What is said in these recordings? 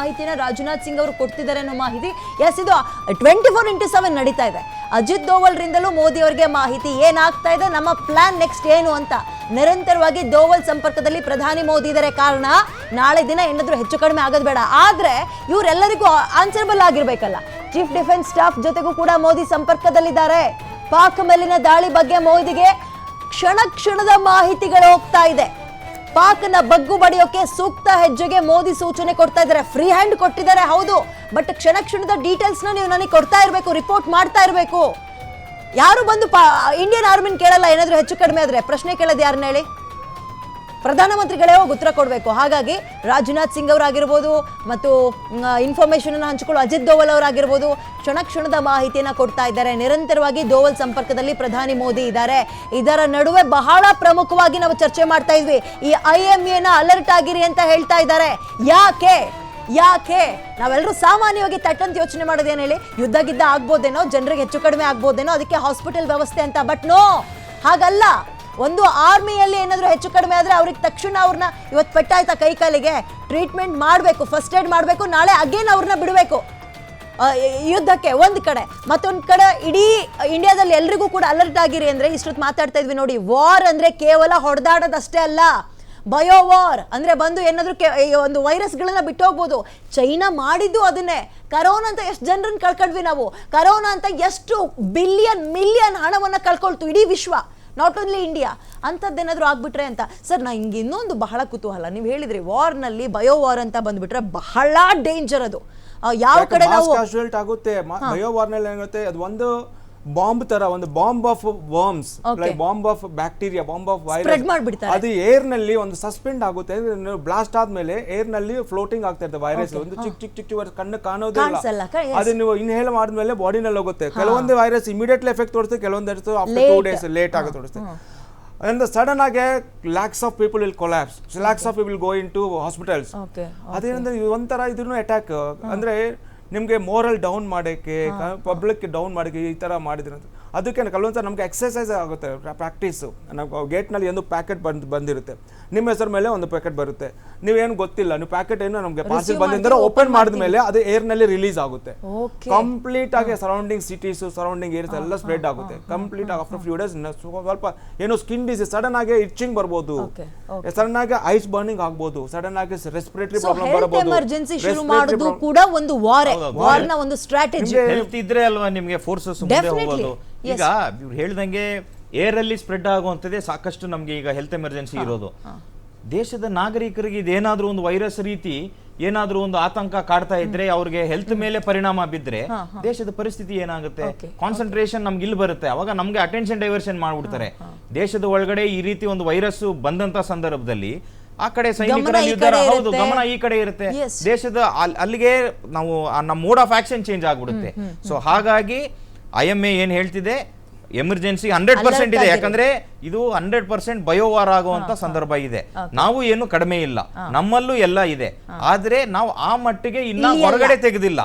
ಮಾಹಿತಿನ ರಾಜನಾಥ್ ಸಿಂಗ್ ಅವರು ಕೊಡ್ತಿದ್ದಾರೆ ಅನ್ನೋ ಮಾಹಿತಿ. ಎಸ್ ಇದು ಟ್ವೆಂಟಿ ಫೋರ್ ಇಂಟು ಸೆವೆನ್ ನಡೀತಾ ಇದೆ. ಅಜಿತ್ ದೋವಲ್ರಿಂದಲೂ ಮೋದಿ ಅವರಿಗೆ ಮಾಹಿತಿ ಏನಾಗ್ತಾ ಇದೆ, ನಮ್ಮ ಪ್ಲಾನ್ ನೆಕ್ಸ್ಟ್ ಏನು ಅಂತ. ನಿರಂತರವಾಗಿ ದೋವಲ್ ಸಂಪರ್ಕದಲ್ಲಿ ಪ್ರಧಾನಿ ಮೋದಿ ಇದ್ದಾರೆ ಕಾರಣ, ನಾಳೆ ದಿನ ಏನಾದ್ರೂ ಹೆಚ್ಚು ಕಡಿಮೆ ಆಗೋದು ಬೇಡ. ಆದ್ರೆ, ಇವರೆಲ್ಲರಿಗೂ ಆನ್ಸರಬಲ್ ಆಗಿರ್ಬೇಕಲ್ಲ. ಚೀಫ್ ಡಿಫೆನ್ಸ್ ಸ್ಟಾಫ್ ಜೊತೆಗೂ ಕೂಡ ಮೋದಿ ಸಂಪರ್ಕದಲ್ಲಿದ್ದಾರೆ. ಪಾಕ್ ಮೇಲಿನ ದಾಳಿ ಬಗ್ಗೆ ಮೋದಿಗೆ ಕ್ಷಣ ಕ್ಷಣದ ಮಾಹಿತಿಗಳು ಹೋಗ್ತಾ ಇದೆ. ಪಾಕ್ನ ಬಗ್ಗು ಬಡಿಯೋಕೆ ಸೂಕ್ತ ಹೆಜ್ಜೆಗೆ ಮೋದಿ ಸೂಚನೆ ಕೊಡ್ತಾ ಇದ್ದಾರೆ. ಫ್ರೀ ಹ್ಯಾಂಡ್ ಕೊಟ್ಟಿದ್ದಾರೆ, ಹೌದು. ಬಟ್ ಕ್ಷಣ ಕ್ಷಣದ ಡೀಟೇಲ್ಸ್ನ ನೀವು ನನಗೆ ಕೊಡ್ತಾ ಇರಬೇಕು ರಿಪೋರ್ಟ್ ಮಾಡ್ತಾ ಇರಬೇಕು. ಯಾರು ಬಂದು ಇಂಡಿಯನ್ ಆರ್ಮಿನ ಕೇಳಲ್ಲ, ಏನಾದ್ರೂ ಹೆಚ್ಚು ಕಡಿಮೆ ಆದ್ರೆ? ಪ್ರಶ್ನೆ ಕೇಳೋದು ಯಾರನ್ನ ಹೇಳಿ? ಪ್ರಧಾನಮಂತ್ರಿಗಳೇ ಹೋಗಿ ಉತ್ತರ ಕೊಡಬೇಕು. ಹಾಗಾಗಿ ರಾಜನಾಥ್ ಸಿಂಗ್ ಅವರಾಗಿರ್ಬೋದು ಮತ್ತು ಇನ್ಫಾರ್ಮೇಶನ್ ಅನ್ನು ಹಂಚಿಕೊಳ್ಳೋ ಅಜಿತ್ ದೋವಲ್ ಅವರಾಗಿರ್ಬೋದು ಕ್ಷಣ ಕ್ಷಣದ ಮಾಹಿತಿಯನ್ನು ಕೊಡ್ತಾ ಇದ್ದಾರೆ. ನಿರಂತರವಾಗಿ ದೋವಲ್ ಸಂಪರ್ಕದಲ್ಲಿ ಪ್ರಧಾನಿ ಮೋದಿ ಇದ್ದಾರೆ. ಇದರ ನಡುವೆ ಬಹಳ ಪ್ರಮುಖವಾಗಿ ನಾವು ಚರ್ಚೆ ಮಾಡ್ತಾ ಇದ್ವಿ. ಈ ಐ ಎಂ ಎನ ಅಲರ್ಟ್ ಆಗಿರಿ ಅಂತ ಹೇಳ್ತಾ ಇದ್ದಾರೆ. ಯಾಕೆ? ಯಾಕೆ? ನಾವೆಲ್ಲರೂ ಸಾಮಾನ್ಯವಾಗಿ ತಟ್ಟಂತ ಯೋಚನೆ ಮಾಡೋದೇನು ಹೇಳಿ? ಯುದ್ಧ ಗಿದ್ದ ಆಗ್ಬೋದೇನೋ, ಜನರಿಗೆ ಹೆಚ್ಚು ಕಡಿಮೆ ಆಗ್ಬೋದೇನೋ, ಅದಕ್ಕೆ ಹಾಸ್ಪಿಟಲ್ ವ್ಯವಸ್ಥೆ ಅಂತ. ಬಟ್ ನೋ ಹಾಗಲ್ಲ. ಒಂದು ಆರ್ಮಿಯಲ್ಲಿ ಏನಾದರೂ ಹೆಚ್ಚು ಕಡಿಮೆ ಆದರೆ ಅವ್ರಿಗೆ ತಕ್ಷಣ ಅವ್ರನ್ನ ಇವತ್ತು ಪೆಟ್ಟಾಯ್ತಾ ಕೈ ಕಾಲಿಗೆ ಟ್ರೀಟ್ಮೆಂಟ್ ಮಾಡಬೇಕು ಫಸ್ಟ್ ಏಡ್ ಮಾಡಬೇಕು, ನಾಳೆ ಅಗೇನ್ ಅವ್ರನ್ನ ಬಿಡಬೇಕು. ಯುದ್ಧಕ್ಕೆ ಒಂದು ಕಡೆ. ಮತ್ತೊಂದು ಕಡೆ ಇಡೀ ಇಂಡಿಯಾದಲ್ಲಿ ಎಲ್ರಿಗೂ ಕೂಡ ಅಲರ್ಟ್ ಆಗಿರಿ ಅಂದರೆ ಇಷ್ಟೊತ್ತು ಮಾತಾಡ್ತಾ ಇದ್ವಿ ನೋಡಿ ವಾರ್ ಅಂದರೆ ಕೇವಲ ಹೊಡೆದಾಡೋದಷ್ಟೇ ಅಲ್ಲ. ಬಯೋ ವಾರ್ ಅಂದರೆ ಬಂದು ಏನಾದರೂ ಕೆ ಒಂದು ವೈರಸ್ಗಳನ್ನ ಬಿಟ್ಟು ಹೋಗ್ಬೋದು ಚೈನಾ ಮಾಡಿದ್ದು ಅದನ್ನೇ. ಕರೋನಾ ಅಂತ ಎಷ್ಟು ಜನರನ್ನು ಕಳ್ಕೊಂಡ್ವಿ ನಾವು. ಕರೋನಾ ಅಂತ ಎಷ್ಟು ಬಿಲಿಯನ್ ಮಿಲಿಯನ್ ಹಣವನ್ನು ಕಳ್ಕೊಳ್ತು ಇಡೀ ವಿಶ್ವ. ನಾಟ್ ಓನ್ಲಿ ಇಂಡಿಯಾ ಅಂಥದ್ದೇನಾದರೂ ಆಗ್ಬಿಟ್ರೆ ಅಂತ. ಸರ್ ನಾ ಹಿಂಗೆ ಇನ್ನೊಂದು ಬಹಳ ಕುತೂಹಲ. ನೀವು ಹೇಳಿದ್ರಿ ವಾರ್ನಲ್ಲಿ ಬಯೋ ವಾರ್ ಅಂತ ಬಂದ್ಬಿಟ್ರೆ ಬಹಳ ಡೇಂಜರ್ ಅದು. ಯಾವ ಕಡೆ ನಾವು ಆಗುತ್ತೆ? ಬಯೋ ವಾರ್ನಲ್ಲಿ ಏನಾಗುತ್ತೆ? ಅದು ಒಂದು ಬಾಂಬ್ ತರ ಒಂದು bomb of worms like bomb of bacteria bomb of virus. ಅದು ಏರ್ನಲ್ಲಿ ಒಂದು ಸಸ್ಪೆಂಡ್ ಆಗುತ್ತೆ ಬ್ಲಾಸ್ಟ್ ಆದ್ಮೇಲೆ ಏರ್ನಲ್ಲಿ ಫ್ಲೋಟಿಂಗ್ ಆಗ್ತಾ ಇರ್ತದೆ ವೈರಸ್ ಒಂದು ಚಿಕ್ ಚಿಕ್ ಚಿಕ್ಕ ಚಿಕ್ಕ ಕಣ್ಣು ಕಾಣೋದೇ ಕಾಣ್ಸಲ್ಲ, ಇಲ್ಲ ಕ- yes. ಅದು ನೀವು ಇನ್ಹೇಲ್ ಮಾಡಿದ್ಮೇಲೆ ಬಾಡಿನಲ್ಲಿ ಹೋಗುತ್ತೆ. ಕೆಲವೊಂದು ವೈರಸ್ ಇಮಿಡಿಯೇಟ್ಲಿ ಎಫೆಕ್ಟ್ ತೋರಿಸ್ತದೆ ಕೆಲವೊಂದು ಆಫ್ಟರ್ ಟೂ ಡೇಸ್ ಲೇಟ್ ಆಗಿ ತೋರಿಸ್ತದೆ ಅದರಿಂದ ಸಡನ್ ಆಗಿ lakhs of people will collapse lakhs of people go into hospitals ಅದೇನಂದ್ರೆ ಒಂಥರ ಇದನ್ನು ಅಟ್ಯಾಕ್ ಅಂದ್ರೆ ನಿಮ್ಗೆ ಮೋರಲ್ ಡೌನ್ ಮಾಡೋಕ್ಕೆ ಪಬ್ಲಿಕ್ ಡೌನ್ ಮಾಡಕ್ಕೆ ಈ ಥರ ಮಾಡಿದ್ರೆ ಅಂತ. ಅದಕ್ಕೆ ಕೆಲವೊಂದ್ಸಲ ನಮಗೆ ಎಕ್ಸಸೈಸ್ ಆಗುತ್ತೆ ಪ್ರಾಕ್ಟೀಸ್ ನಾವು ಗೇಟ್ನಲ್ಲಿ ಒಂದು ಪ್ಯಾಕೆಟ್ ಬಂದು ಬಂದಿರುತ್ತೆ. ನಿಮ್ಮ ಹೆಸರು ಮೇಲೆ ಒಂದು ಪ್ಯಾಕೆಟ್ ಬರುತ್ತೆ. ನೀವೇನು ಗೊತ್ತಿಲ್ಲ ನೀವು ಪ್ಯಾಕೆಟ್ ಏನು ನಮಗೆ ಪಾರ್ಸಲ್ ಬಂದಿದ್ದರೆ ಓಪನ್ ಮಾಡಿದ ಮೇಲೆ ಅದು ಏರ್ನಲ್ಲಿ ರಿಲೀಸ್ ಆಗುತ್ತೆ. ಕಂಪ್ಲೀಟ್ ಆಗಿ ಸರೌಂಡಿಂಗ್ ಸಿಟೀಸ್ ಸರೌಂಡಿಂಗ್ ಏರ್ಸ್ ಎಲ್ಲ ಸ್ಪ್ರೆಡ್ ಆಗುತ್ತೆ. ಕಂಪ್ಲೀಟ್ ಆಗಿ ಆಫ್ಟರ್ ಫ್ಯೂ ಡೇಸ್ ಸ್ವಲ್ಪ ಏನು ಸ್ಕಿನ್ ಡಿಸೀಸ್ ಸಡನ್ ಆಗಿ ಇಚ್ಚಿಂಗ್ ಬರ್ಬೋದು. ಸಡನ್ ಆಗಿ ಐಸ್ ಬರ್ನಿಂಗ್ ಆಗ್ಬೋದು. ಸಡನ್ ಆಗಿ ರೆಸ್ಪಿರೇಟರಿ ಪ್ರಾಬ್ಲಮ್ ಬರಬಹುದು ಎಮರ್ಜೆನ್ಸಿ ಶುರು ಮಾಡೋದು ಕೂಡ ಒಂದು ವಾರ್. ವಾರ್ನ ಒಂದು ಸ್ಟ್ರಾಟಜಿ ಹೆಲ್ತ್ ಇದ್ರೆ ಅಲ್ವಾ ನಿಮಗೆ ಫೋರ್ಸಸ್ ಮುಂದೆ. ಹೋಗೋದು? ಈಗ ಇವ್ರು ಹೇಳ್ದಂಗೆ ಏರ್ ಅಲ್ಲಿ ಸ್ಪ್ರೆಡ್ ಆಗುವಂಥದ್ದೇ ಸಾಕಷ್ಟು ನಮ್ಗೆ ಈಗ ಹೆಲ್ತ್ ಎಮರ್ಜೆನ್ಸಿ ಇರೋದು. ದೇಶದ ನಾಗರಿಕರಿಗೆ ಇದೇನಾದ್ರೂ ಒಂದು ವೈರಸ್ ರೀತಿ ಏನಾದ್ರೂ ಒಂದು ಆತಂಕ ಕಾಡ್ತಾ ಇದ್ರೆ ಅವ್ರಿಗೆ ಹೆಲ್ತ್ ಮೇಲೆ ಪರಿಣಾಮ ಬಿದ್ರೆ ದೇಶದ ಪರಿಸ್ಥಿತಿ ಏನಾಗುತ್ತೆ? ಕಾನ್ಸಂಟ್ರೇಷನ್ ನಮ್ಗೆ ಇಲ್ಲಿ ಬರುತ್ತೆ. ಅವಾಗ ನಮ್ಗೆ ಅಟೆನ್ಷನ್ ಡೈವರ್ಷನ್ ಮಾಡ್ಬಿಡ್ತಾರೆ. ದೇಶದ ಒಳಗಡೆ ಈ ರೀತಿ ಒಂದು ವೈರಸ್ ಬಂದಂತ ಸಂದರ್ಭದಲ್ಲಿ ಆ ಕಡೆ ಸೈನಿಕರ ನಿರ್ಧಾರ ಹೌದು. ಗಮನ ಈ ಕಡೆ ಇರುತ್ತೆ. ದೇಶದ ಅಲ್- ಅಲ್ಲಿಗೆ ನಾವು ನಮ್ಮ ಮೋಡ್ ಆಫ್ ಆಕ್ಷನ್ ಚೇಂಜ್ ಆಗ್ಬಿಡುತ್ತೆ. ಸೊ ಹಾಗಾಗಿ ಐ ಎಂ ಎ ಏನ್ ಹೇಳ್ತಿದೆ? ಎಮರ್ಜೆನ್ಸಿ ಹಂಡ್ರೆಡ್ ಪರ್ಸೆಂಟ್ ಇದೆ. ಯಾಕಂದ್ರೆ ಇದು ಹಂಡ್ರೆಡ್ ಪರ್ಸೆಂಟ್ ಬಯೋವಾರ್ ಆಗುವಂತ ಸಂದರ್ಭ ಇದೆ. ನಾವು ಏನು ಕಡಿಮೆ ಇಲ್ಲ. ನಮ್ಮಲ್ಲೂ ಎಲ್ಲ ಇದೆ. ಆದ್ರೆ ನಾವು ಆ ಮಟ್ಟಿಗೆ ಇನ್ನ. ಹೊರಗಡೆ ತೆಗೆದಿಲ್ಲ.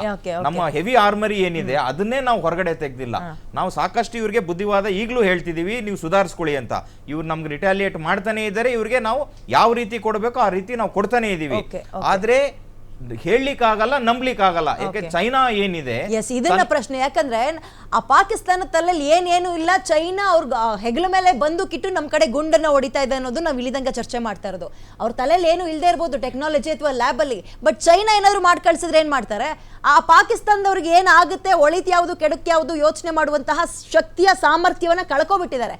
ನಮ್ಮ ಹೆವಿ ಆರ್ಮರಿ ಏನಿದೆ ಅದನ್ನೇ ನಾವು ಹೊರಗಡೆ ತೆಗೆದಿಲ್ಲ. ನಾವು ಸಾಕಷ್ಟು ಇವ್ರಿಗೆ ಬುದ್ಧಿವಾದ ಈಗಲೂ ಹೇಳ್ತಿದೀವಿ ನೀವು ಸುಧಾರಿಸ್ಕೊಳ್ಳಿ ಅಂತ. ಇವ್ರು ನಮ್ಗೆ ರಿಟಾಲಿಯೇಟ್ ಮಾಡ್ತಾನೆ ಇದ್ದಾರೆ ಇವ್ರಿಗೆ ನಾವು ಯಾವ ರೀತಿ ಕೊಡಬೇಕೋ ಆ ರೀತಿ ನಾವು ಕೊಡ್ತಾನೆ ಇದೀವಿ. ಆದ್ರೆ ಹೇಳಲಿಕ್ಕಾಗಲ್ಲ ನಂಬ್ಲಿಕ್ಕಾಗಲ್ಲ. ಯಾಕೆ ಚೈನಾ ಏನಿದೆ? ಎಸ್ ಇದನ್ನ ಪ್ರಶ್ನೆ. ಯಾಕಂದ್ರೆ ಆ ಪಾಕಿಸ್ತಾನ ತಲೆಯಲ್ಲಿ ಏನೇನು ಇಲ್ಲ. ಚೈನಾ ಅವ್ರ ಹೆಗಲ ಮೇಲೆ ಬಂದುಕಿಟ್ಟು ನಮ್ಮ ಕಡೆ ಗುಂಡನ್ನ ಹೊಡಿತಾ ಇದೆ ಅನ್ನೋದು ನಾವು ಇಳಿದಂಗೆ ಚರ್ಚೆ ಮಾಡ್ತಾ ಇರೋದು. ಅವ್ರ ತಲೆಯಲ್ಲಿ ಏನು ಇಲ್ಲದೆ ಇರ್ಬೋದು ಟೆಕ್ನಾಲಜಿ ಅಥವಾ ಲ್ಯಾಬ್ ಅಲ್ಲಿ. ಬಟ್ ಚೈನಾ ಏನಾದ್ರು ಮಾಡಿ ಕಳ್ಸಿದ್ರೆ ಏನ್ ಮಾಡ್ತಾರೆ? ಆ ಪಾಕಿಸ್ತಾನದವ್ರಿಗೆ ಏನಾಗುತ್ತೆ ಒಳಿತ್ ಯಾವುದು ಕೆಡಕ್ ಯಾವುದು ಯೋಚನೆ ಮಾಡುವಂತಹ ಶಕ್ತಿಯ ಸಾಮರ್ಥ್ಯವನ್ನ ಕಳ್ಕೊಬಿಟ್ಟಿದ್ದಾರೆ.